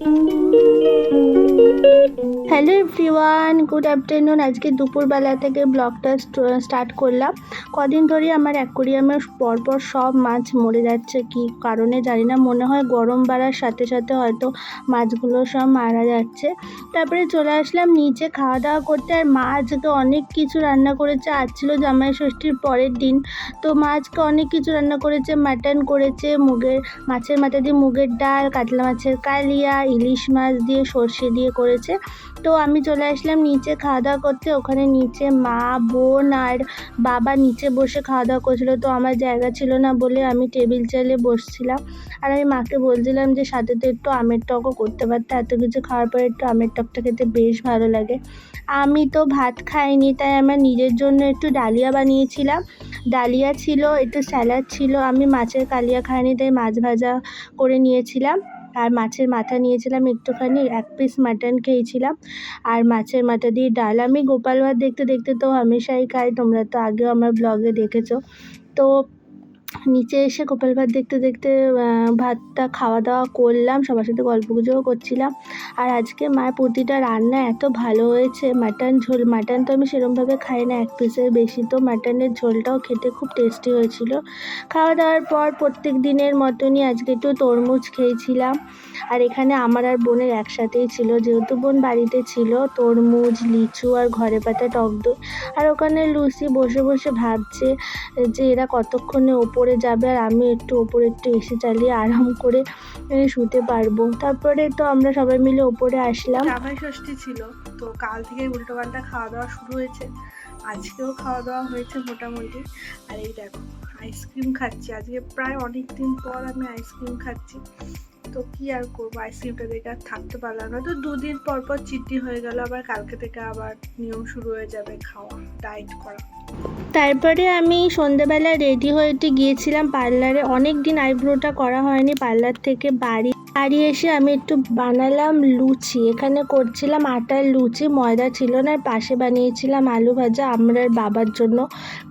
Música hello everyone, good afternoon. আজকে দুপুরবেলা থেকে ব্লগটা স্টার্ট করলাম। কদিন ধরে আমার অ্যাকোরিয়ামে পরপর সব মাছ মরে যাচ্ছে। কি কারণে জানি না, মনে হয় গরম বাড়ার সাথে সাথে হয়তো মাছগুলো সব মারা যাচ্ছে। তারপরে চলে আসলাম নিচে খাওয়া দাওয়া করতে। আর মা আজকে অনেক কিছু রান্না করেছে। আজ ছিল জামাই ষষ্ঠীর পরের দিন। তো মা আজকে অনেক কিছু রান্না করেছে। মাটন করেছে, মুগের, মাছের মাথা দিয়ে মুগের ডাল, কাতলা মাছের কালিয়া, ইলিশ মাছ দিয়ে সর্ষে দিয়ে করেছে। তো আমি চলে আসলাম নিচে খাওয়া দাওয়া করতে। ওখানে নিচে মা, বোন আর বাবা নিচে বসে খাওয়া দাওয়া করছিল। তো আমার জায়গা ছিল না বলে আমি টেবিল চাইলে বসছিলাম। আর আমি মাকে বলছিলাম যে, সাথে তো একটু আমের টকও করতে পারতে। এত কিছু খাওয়ার পরে একটু আমের টকটা খেতে বেশ ভালো লাগে। আমি তো ভাত খাইনি, তাই আমার নিজের জন্য একটু ডালিয়া বানিয়েছিলাম। ডালিয়া ছিল, একটু স্যালাড ছিল। আমি মাছের কালিয়া খাইনি, তাই মাছ ভাজা করে নিয়েছিলাম। আর মাছের মাথা নিয়েছিলাম একটুখানি, এক পিস মাটন খেয়েছিলাম। আর মাছের মাথা দিয়ে ডাল। আমি গোপাল ভাত দেখতে দেখতে তো হামেশাই খাই, তোমরা তো আগেও আমার ব্লগে দেখেছ। তো নিচে এসে গোপাল ভাত দেখতে দেখতে ভাতটা খাওয়া দাওয়া করলাম, সবার সাথে গল্প গুজবও করছিলাম। আর আজকে মায়ের প্রতিটা রান্না এত ভালো হয়েছে, মাটন ঝোল, মাটন তো আমি সেরমভাবে খাই না, এক পিসের বেশি তো মাটনের ঝোলটাও খেতে খুব টেস্টি হয়েছিল। খাওয়া দাওয়ার পর প্রত্যেক দিনের মতনই আজকে একটু তরমুজ খেয়েছিলাম। আর এখানে আমার আর বোনের একসাথেই ছিল, যেহেতু বোন বাড়িতে ছিল, তরমুজ, লিচু আর ঘরে পাতা টক দই। আর ওখানে লুসি বসে বসে ভাবছে যে এরা কতক্ষণে ওপরে যাবে আর আমি একটু ওপরে একটু এসে চালিয়ে আরাম করে শুতে পারব। তারপরে তো আমরা সবাই মিলে ওপরে আসলাম। জামাই ষষ্ঠী ছিল, তো কাল থেকে উল্টো পাল্টা খাওয়া দাওয়া শুরু হয়েছে। আজকেও খাওয়া দাওয়া হয়েছে মোটামুটি। আর এই দেখো, আইসক্রিম খাচ্ছি। আজকে প্রায় অনেক দিন পর আমি আইসক্রিম খাচ্ছি। তো কি আর করব? আইসক্রিমটা দেখে আর থাকতে পারলাম না। তো দুদিন পর পর চিঠি হয়ে গেল, আবার কালকে থেকে আবার নিয়ম শুরু হয়ে যাবে খাওয়া, ডায়েট করা। তারপরে আমি সন্ধেবেলা রেডি হয়ে গিয়েছিলাম পার্লারে। অনেক দিন আইব্রোটা করা হয়নি পার্লার থেকে বাড়ি। বাড়ি এসে আমি একটু বানালাম লুচি। এখানে করছিলাম আটার লুচি, ময়দা ছিল না, আর পাশে বানিয়েছিলাম আলু ভাজা আমরার বাবার জন্য।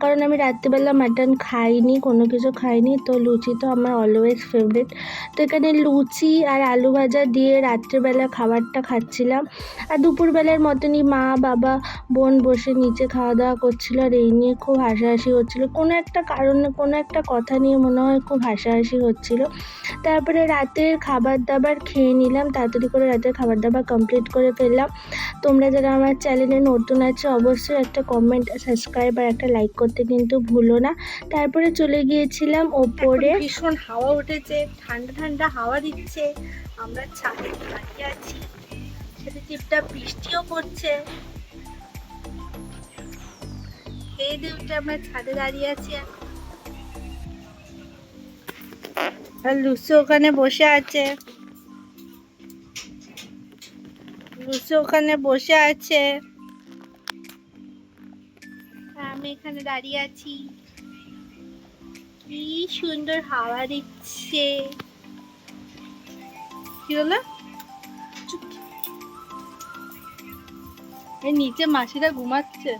কারণ আমি রাত্রিবেলা মাটন খাইনি, কোনো কিছু খাইনি, তো লুচি তো আমার অলওয়েজ ফেভারিট তো এখানে লুচি আর আলু ভাজা দিয়ে রাত্রিবেলা খাবারটা খাচ্ছিলাম। আর দুপুরবেলার মতনই মা, বাবা, বোন বসে নিচে খাওয়া দাওয়া করছিল আর এই নিয়ে খুব হাসাহাসি হচ্ছিল। কোনো একটা কারণে, কোনো একটা কথা নিয়ে মনে হয় খুব হাসাহাসি হচ্ছিল। তারপরে রাতের খাবার দাবার খেয়ে নিলাম, তাড়াতাড়ি করে রাতের খাবার দাবার কমপ্লিট করে ফেললাম। তোমরা যারা আমার চ্যানেলে নতুন আছে, অবশ্যই একটা কমেন্ট সাবস্ক্রাইব আর একটা লাইক করতে কিন্তু ভুলো না। তারপরে চলে গিয়েছিলাম ওপরে। ভীষণ হাওয়া উঠেছে, ঠান্ডা ঠান্ডা হাওয়া দিচ্ছে। আমরা ছাদে দাঁড়িয়ে আছি। সাথে টিপটা বৃষ্টিও পড়ছে। এই দিনটা আমরা ছাদে দাঁড়িয়ে আছি আর লুসু ওখানে বসে আছে। লুসু ওখানে বসে আছে। আমি এখানে দাঁড়িয়ে আছি। কি সুন্দর হাওয়া দিচ্ছে। কি হলো? এই নিচে মাসিরা ঘুমাচ্ছে।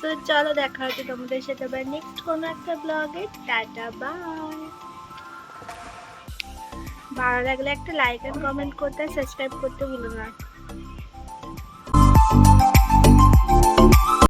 তো চলো দেখা হচ্ছে তোমাদের সাথে আবার নেক্সট কোনো একটা ব্লগে টাটা বাই ভালো লাগলে একটা লাইক এন্ড কমেন্ট করতে সাবস্ক্রাইব করতে ভুলো না।